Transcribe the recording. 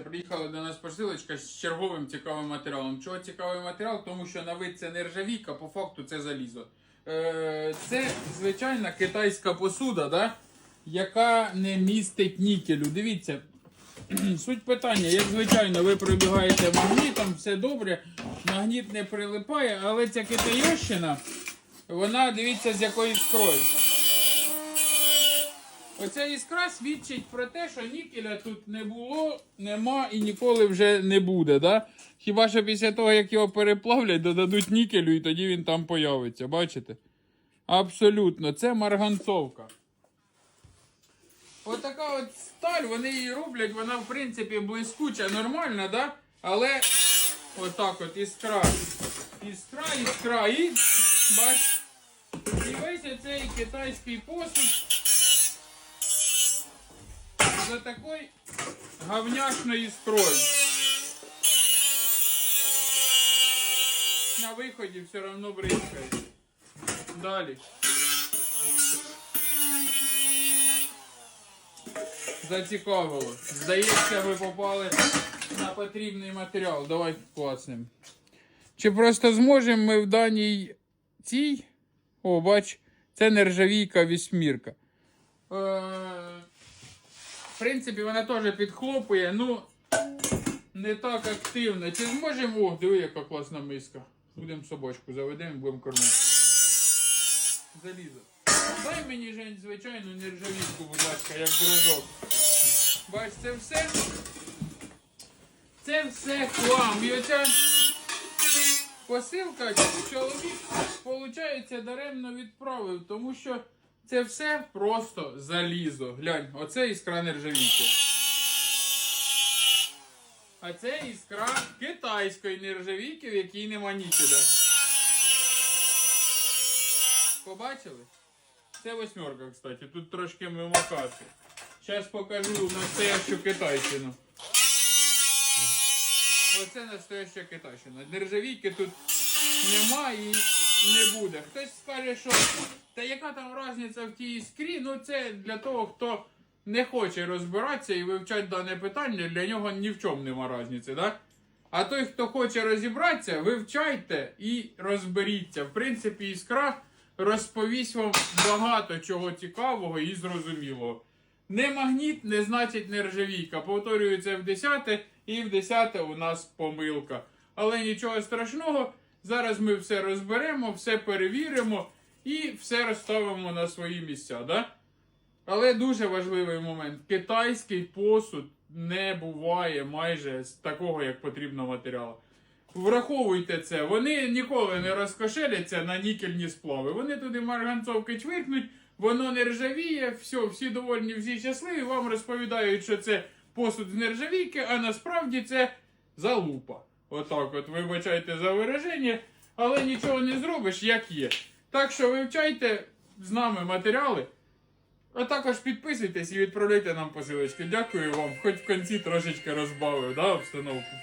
Приїхала до нас посилочка з черговим цікавим матеріалом. Чого цікавий матеріал? Тому що на вид це нержавійка, по факту це залізо. Е, це звичайна китайська посуда, да? яка не містить нікелю. Дивіться, суть питання, як звичайно, ви пробігаєте магнітом, все добре, магніт не прилипає, але ця китайощина, вона дивіться з якою іскрою. Оця іскра свідчить про те, що нікеля тут не було, нема і ніколи вже не буде. Да? Хіба що після того, як його переплавлять, додадуть нікелю і тоді він там появиться. Бачите? Абсолютно, це марганцовка. Отака от сталь, вони її роблять, вона в принципі блискуча, нормальна, да? але отак от іскра. Іскра, іскра і бач. І весь цей китайський посуд за такой говняшной искрой. На выходе все равно брызгает. Далі. Зацікавило. Здається, ви попали на потрібний матеріал. Давай класнем. Чи просто зможемо ми в даній цій. О, бач, це нержавійка вісьмірка. Е, принципі, вона теж підхлопує, ну не так активно. Чи зможемо. О, диви, яка класна миска. Будемо собачку заведемо, і будемо кормити. Залізо. Дай мені Жень, звичайну нержавійку, будь ласка, як зразок. Бач, це все. Це все хлам. І оця посилка чоловік, виходить, даремно відправив, тому що це все просто залізо. Глянь, оце іскра нержавійки. А це іскра китайської нержавійки, в якій нема нікеля. Побачили? Це восьмерка, кстати. Тут трошки мимо каси. Зараз покажу настоящу китайщину. Оце настояща китайщина. Нержавійки тут нема і не буде. Хтось скаже, що та яка там різниця в тій іскрі? Ну це для того, хто не хоче розбиратися і вивчати дане питання, для нього ні в чому нема різниці, да? А той, хто хоче розібратися, вивчайте і розберіться. В принципі, іскра розповість вам багато чого цікавого і зрозумілого. Не магніт, не значить нержавійка. Повторюю це в десяте, і в десяте у нас помилка. Але нічого страшного. Зараз ми все розберемо, все перевіримо і все розставимо на свої місця. Да? Але дуже важливий момент: китайський посуд не буває майже з такого, як потрібно матеріалу. Враховуйте це, вони ніколи не розкошеляться на нікельні сплави. Вони туди марганцовки чвиркнуть, воно не ржавіє, все, всі довольні, всі щасливі. Вам розповідають, що це посуд з нержавійки, а насправді це залупа. Отак, от вибачайте за вираження, але нічого не зробиш, як є. Так що вивчайте з нами матеріали. А також підписуйтесь і відправляйте нам посилочки. Дякую вам, хоч в кінці трошечки розбавив да, обстановку.